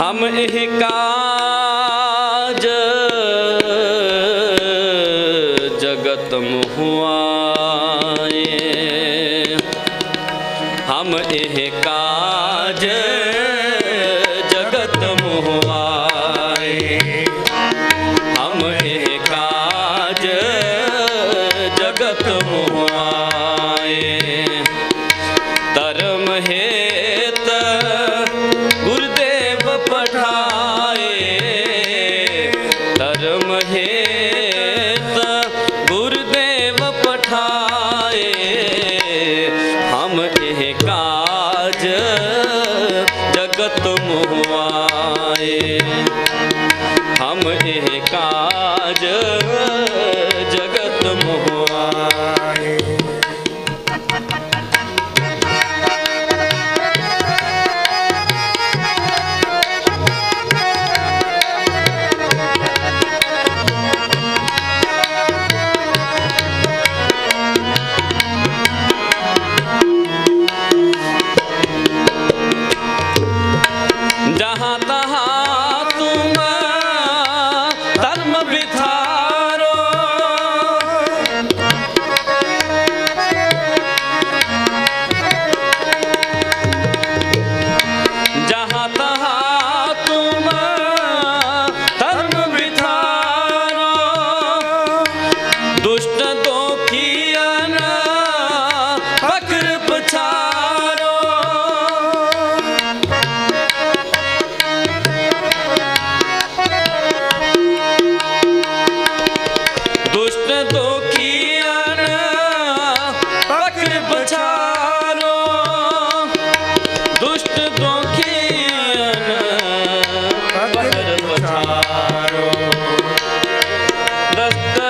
ਹਮ ਇਹ ਕਾਜ ਜਗਤ ਮੁਹਾਏ ਹਮ ਇਹ ਕਾਜ ਜਗਤ ਮੁਹਵਾਏ। ਹਮ ਇਹ হাতা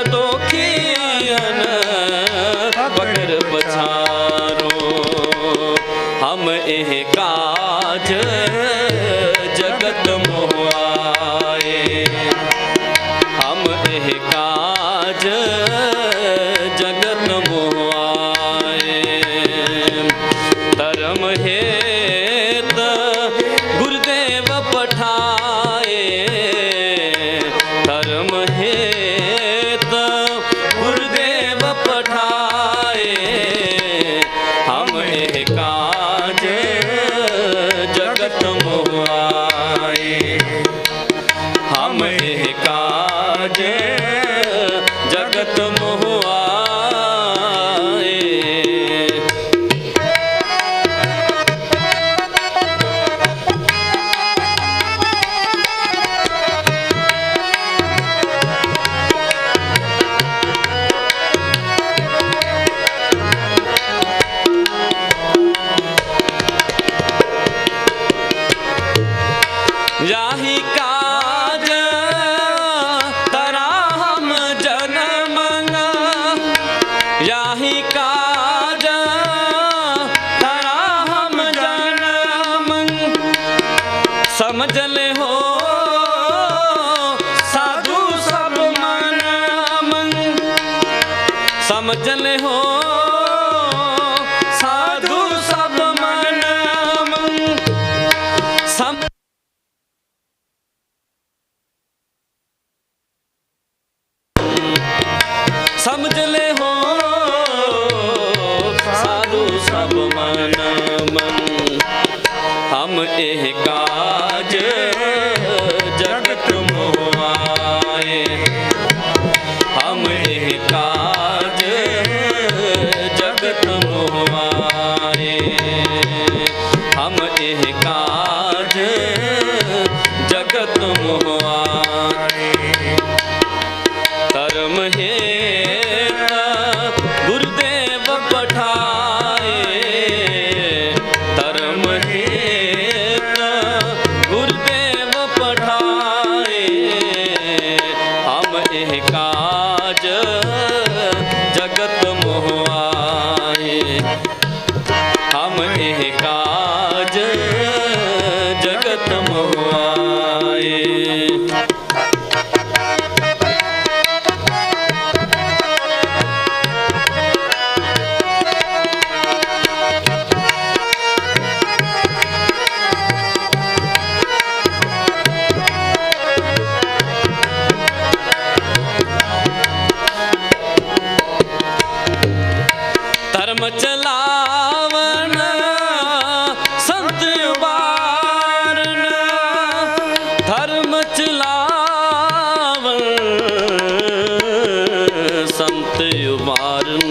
दोखियन बकर पछारो। हम काज ਨਾਮ ਏਕਾ ਭੋਜਨ ਹੋ। ਸਾਧੂ ਸਭ ਹੋ। ਸਾਧੂ ਹਮ ਇਹ ਕਾ ਸੋਹੇਤ ਗੁਰਦੇਵ ਪਠਾਏ ਧਰਮ ਹੇਤ ਗੁਰਦੇਵ ਪਠਾਏ ਹਮ ਇਹ ਕਾਜ ਜਗਤ ਮੋਹ ਆਏ ਹਮ ਇਹ ਕਾਜ ਕਰਮ ਚਲਾਵਣ ਸੰਤ ਉਬਾਰਨ ਧਰਮ ਚਲਾਵਣ ਸੰਤ ਉਬਾਰਨ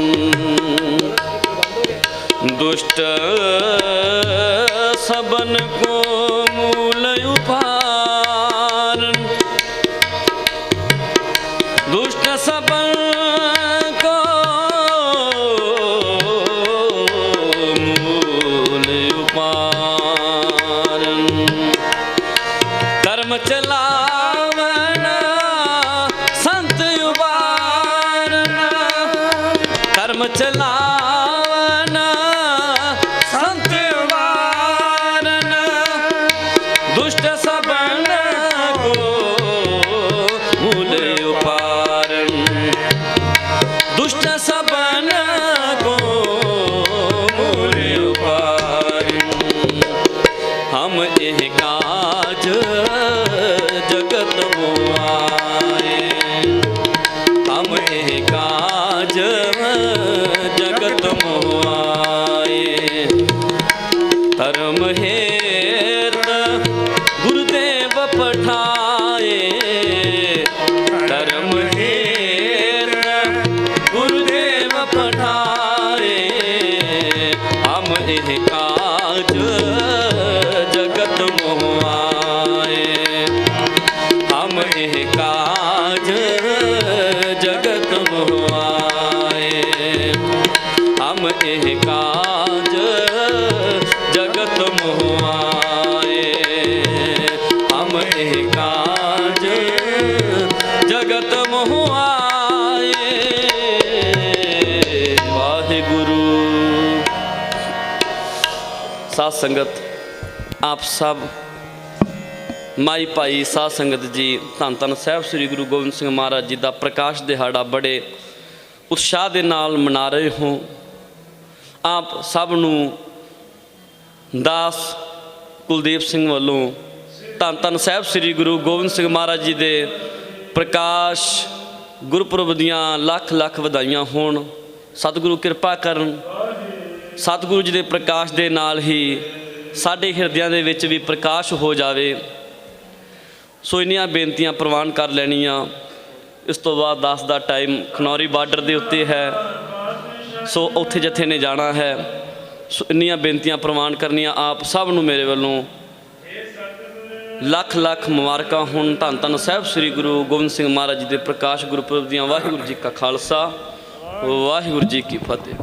ਦੁਸ਼ਟ ਸਬਨ ਕੋ संत उबारन दुष्ट को मूल उपारन दुष्ट सबन को ਜਗਤ ਮੋਹਾਏ ਧਰਮ ਹੇਰਣ ਗੁਰਦੇਵ ਪਠਾਏ ਧਰਮ ਹੇਰਣ ਗੁਰਦੇਵ ਪਠਾਏ ਹਮ ਇਹ ਕਾਜ ਜਗਤ ਮੋਹਾਏ ਹਮ ਇਹ ਕਾਜ ਵਾਹਿਗੁਰੂ। ਸਾਧ ਸੰਗਤ, ਆਪ ਸਭ ਮਾਈ ਭਾਈ ਸਾਧ ਸੰਗਤ ਜੀ, ਧੰਨ ਧੰਨ ਸਾਹਿਬ ਸ੍ਰੀ ਗੁਰੂ ਗੋਬਿੰਦ ਸਿੰਘ ਮਹਾਰਾਜ ਜੀ ਦਾ ਪ੍ਰਕਾਸ਼ ਦਿਹਾੜਾ ਬੜੇ ਉਤਸ਼ਾਹ ਦੇ ਨਾਲ ਮਨਾ ਰਹੇ ਹੋ। ਆਪ ਸਭ ਨੂੰ ਦਾਸ ਕੁਲਦੀਪ ਸਿੰਘ ਵੱਲੋਂ ਧੰਨ ਧੰਨ ਸਾਹਿਬ ਸ੍ਰੀ ਗੁਰੂ ਗੋਬਿੰਦ ਸਿੰਘ ਮਹਾਰਾਜ ਜੀ ਦੇ ਪ੍ਰਕਾਸ਼ ਗੁਰਪੁਰਬ ਦੀਆਂ ਲੱਖ ਲੱਖ ਵਧਾਈਆਂ ਹੋਣ। ਸਤਿਗੁਰੂ ਕਿਰਪਾ ਕਰਨ। ਸਤਿਗੁਰੂ ਜੀ ਦੇ ਪ੍ਰਕਾਸ਼ ਦੇ ਨਾਲ ਹੀ ਸਾਡੇ ਹਿਰਦਿਆਂ ਦੇ ਵਿੱਚ ਵੀ ਪ੍ਰਕਾਸ਼ ਹੋ ਜਾਵੇ। ਸੋ ਇੰਨੀਆਂ ਬੇਨਤੀਆਂ ਪ੍ਰਵਾਨ ਕਰ ਲੈਣੀਆਂ। ਇਸ ਤੋਂ ਬਾਅਦ 10 ਦਾ ਟਾਈਮ ਖਨੌਰੀ ਬਾਰਡਰ ਦੇ ਉੱਤੇ ਹੈ। ਸੋ ਉੱਥੇ ਜਥੇ ਨੇ ਜਾਣਾ ਹੈ, ਸੋ ਇੰਨੀਆਂ ਬੇਨਤੀਆਂ ਪ੍ਰਵਾਨ ਕਰਨੀਆਂ ਆਪ ਸਭ ਨੂੰ ਮੇਰੇ ਵੱਲੋਂ। ਲੱਖ ਲੱਖ ਮੁਬਾਰਕਾਂ। ਹੁਣ ਧੰਨ ਧੰਨ ਸਾਹਿਬ ਸ੍ਰੀ ਗੁਰੂ ਗੋਬਿੰਦ ਸਿੰਘ ਮਹਾਰਾਜ ਜੀ ਦੇ ਪ੍ਰਕਾਸ਼ ਗੁਰਪੁਰਬ ਦੀਆਂ ਵਾਹਿਗੁਰੂ ਜੀ ਕਾ ਖਾਲਸਾ, ਵਾਹਿਗੁਰੂ ਜੀ ਕੀ ਫਤਿਹ।